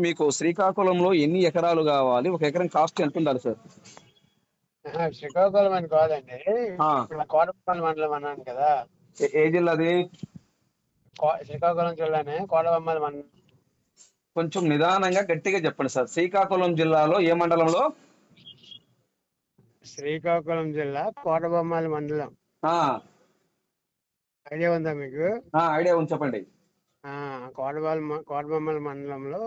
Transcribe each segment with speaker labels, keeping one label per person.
Speaker 1: మీకు శ్రీకాకుళంలో ఎన్ని ఎకరాలు కావాలి? ఒక ఎకరం కాస్ట్ ఎంత ఉండాలి సార్?
Speaker 2: శ్రీకాకుళం అని కాదండి. కోటబొమ్మల మండలం అన్నాను కదా.
Speaker 1: ఏ- జిల్లాది
Speaker 2: శ్రీకాకుళం జిల్లానే కోటబొమ్మల మండలం.
Speaker 1: కొంచెం నిదానంగా గట్టిగా చెప్పండి సార్. శ్రీకాకుళం జిల్లాలో ఏ మండలంలో?
Speaker 2: శ్రీకాకుళం జిల్లా కోటబొమ్మల మండలం. ఐడియా ఉందా మీకు?
Speaker 1: ఐడియా ఉంది చెప్పండి.
Speaker 2: ఆ కోటబొమ్మ కోటబొమ్మల మండలంలో.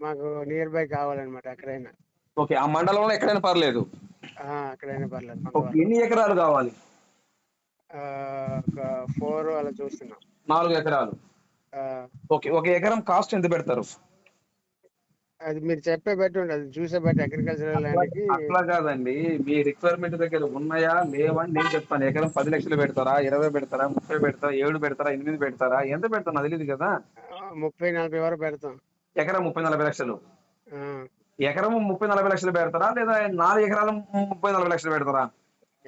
Speaker 2: మాకు నియర్ బై కావాలన్నమాట ఎక్కడైనా.
Speaker 1: ఓకే ఆ మండలంలో ఎక్కడైనా పర్లేదు.
Speaker 2: ఆ, ఎక్కడైనా పర్లేదు
Speaker 1: ఎన్ని ఎకరాలు కావాలి?
Speaker 2: ఆ, ఒక ఫోర్ అలా చూస్తున్నాం.
Speaker 1: నాలుగు ఎకరాలు.
Speaker 2: ఆ,
Speaker 1: ఓకే ఒక ఎకరం కాస్ట్ ఎంత పెడతారు?
Speaker 2: అది మీరు చెప్పే బట్టి ఉండదు చూసే బట్టి అగ్రికల్చరల్ ల్యాండ్కి
Speaker 1: అట్లా కాదండి. మీ రిక్వైర్మెంట్ దగ్గర ఉన్నాయా? లేవని నేను చెప్తాను. ఎకరం పది లక్షలు పెడతారా? ఇరవై పెడతారా? ముప్పై పెడతారా? ఏడు పెడతారా? ఎనిమిది పెడతారా? ఎంత పెడతాను అది తెలియదు కదా
Speaker 2: ముప్పై నలభై వరకు పెడతాం.
Speaker 1: ఎకరం ముప్పై నలభై లక్షలు. ఎకరం ముప్పై నలభై లక్షలు పెడతారా? లేదా నాలుగు ఎకరాలు ముప్పై నలభై లక్షలు పెడతారా?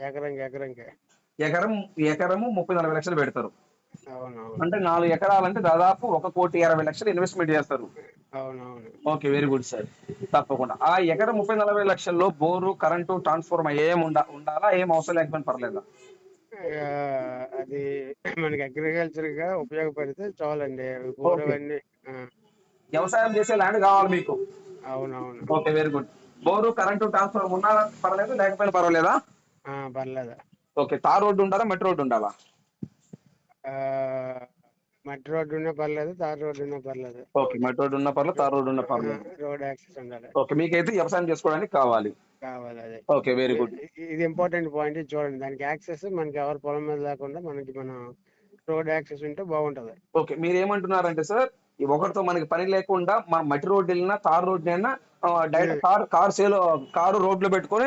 Speaker 2: ఎకరంకి ఎకరంకి.
Speaker 1: ఎకరం ఎకరము ముప్పై నలభై లక్షలు పెడతారు. అంటే నాలుగు ఎకరాలంటే దాదాపు ఒక కోటి ఇరవై లక్షలు ఇన్వెస్ట్మెంట్ చేస్తారు. Okay very good sir. తప్పకుండా. ఆ ఎకరం ముప్పై నలభై లక్షల్లో బోరు కరెంటు ట్రాన్స్ఫార్మర్ ఏం ఉండ ఉండాలా? ఏం అవసరం లేకపోయినా పర్లేదా?
Speaker 2: అది మనకి అగ్రికల్చర్గా ఉపయోగపడితే చాలండి. బోర్. అవన్నీ
Speaker 1: వ్యవసాయం చేసే ల్యాండ్ కావాలి మీకు.
Speaker 2: అవునవును.
Speaker 1: Okay very good. Bore current transformer ఉన్నా పర్లేదు లేకపోయినా పర్వాలేదా?
Speaker 2: పర్లేదు.
Speaker 1: ఓకే తార్ రోడ్డు ఉండాలా? మెట్రో రోడ్డు ఉండాలా?
Speaker 2: మట్టి రోడ్డు ఉన్నా పర్లేదు తార్ రోడ్డు ఉన్నా పర్లేదు.
Speaker 1: ఓకే మెట్రో రోడ్డు ఉన్నా పర్లేదు తార్ రోడ్డు ఉన్నా పర్లేదు.
Speaker 2: రోడ్ యాక్సెస్ ఉండాలి.
Speaker 1: ఓకే మీకైతే వ్యవసాయం చేసుకోవడానికి కావాలి.
Speaker 2: కావాలి అదే.
Speaker 1: ఓకే వెరీ గుడ్
Speaker 2: ఇది ఇంపార్టెంట్ పాయింట్ చూడండి. దానికి యాక్సెస్ మనకి ఎవరి పొలం మీద లేకుండా మనకి మనం రోడ్ యాక్సెస్ ఉంటే బాగుంటది.
Speaker 1: ఓకే మీరు ఏమంటున్నారంటే సార్ ఒకరితో మనకి పని లేకుండా మన మట్టి రోడ్డు వెళ్ళినా తార్ రోడ్డు అయినా direct car car sale car రోడ్లో పెట్టుకొని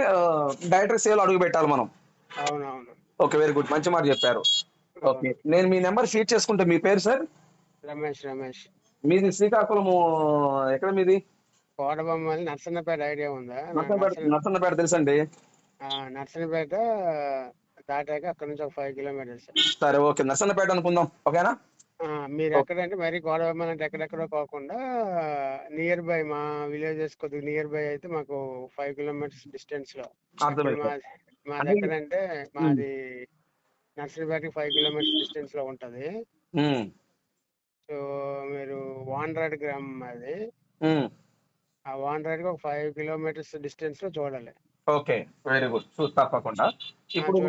Speaker 1: డైరెక్ట్ సేల్ అడుగు పెట్టాలి మనం.
Speaker 2: అవునవును.
Speaker 1: ఓకే వెరీ గుడ్ మంచి మాట చెప్పారు. ఓకే. నేను మీ నెంబర్ షీట్ చేసుకుంటే. మీ పేరు సార్?
Speaker 2: రమేష్ రమేష్.
Speaker 1: మీది శ్రీకాకుళము ఎక్కడ మీది?
Speaker 2: కోటబొమ్మని నర్సన్నపేట ఐడియా ఉందా?
Speaker 1: నర్సన్నపేట నర్సన్నపేట. తెలుసండి.
Speaker 2: నర్సన్నపేట దాటాక అక్కడ నుంచి ఒక ఫైవ్ కిలోమీటర్స్.
Speaker 1: సరే ఓకే. నర్సన్నపేట అనుకుందాం. ఓకేనా?
Speaker 2: మీరు ఎక్కడంటే మరి కోడబొమ్మలు అంటే ఎక్కడెక్కడో కాకుండా నియర్ బై మా విలేజెస్ కొద్దిగా నియర్ బై అయితే మాకు ఫైవ్ కిలోమీటర్స్
Speaker 1: డిస్టెన్స్లో
Speaker 2: మాది మాది ఎక్కడంటే మాది నర్సరీపేటకి ఫైవ్ కిలోమీటర్స్ డిస్టెన్స్లో ఉంటది సో మీరు వాండ్రాడ్ గ్రామం అది ఆ వాండ్రాడ్ ఒక ఫైవ్ కిలోమీటర్స్ డిస్టెన్స్లో చూడాలి.
Speaker 1: Okay very good. చూసి తప్పకుండా. ఇప్పుడు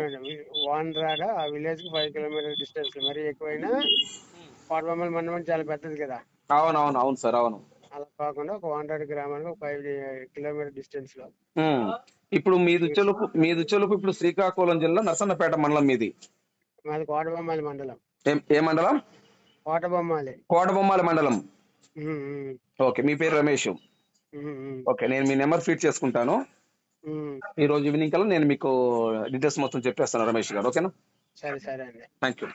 Speaker 2: వాండ్రాడ ఆ విలేజ్కి ఫైవ్ కిలోమీటర్ డిస్టెన్స్. మరి ఎక్కువైనా కోటబొమ్మల మండలం చాలా పెద్దది కదా.
Speaker 1: అవునవును అవును సార్ అవును.
Speaker 2: అలా కాకుండా ఒక వాండ్రాడ్ గ్రామానికి ఒక ఫైవ్ కిలోమీటర్
Speaker 1: డిస్టెన్స్లో ఇప్పుడు చెలుపు మీది చెలుపు ఇప్పుడు శ్రీకాకుళం జిల్లా నర్సన్నపేట మండలం మీది.
Speaker 2: మాది కోటబొమ్మాలి మండలం.
Speaker 1: ఏ- మండలం?
Speaker 2: కోటబొమ్మాలి.
Speaker 1: కోటబొమ్మాల మండలం. ఓకే మీ పేరు రమేష్. ఓకే నేను మీ నెంబర్ ఫీడ్ చేసుకుంటాను. ఈ రోజు ఈవినింగ్ కల్లా నేను మీకు డీటెయిల్స్ మొత్తం చెప్పేస్తాను రమేష్ గారు ఓకేనా?
Speaker 2: సరే సరే అండి.
Speaker 1: Thank you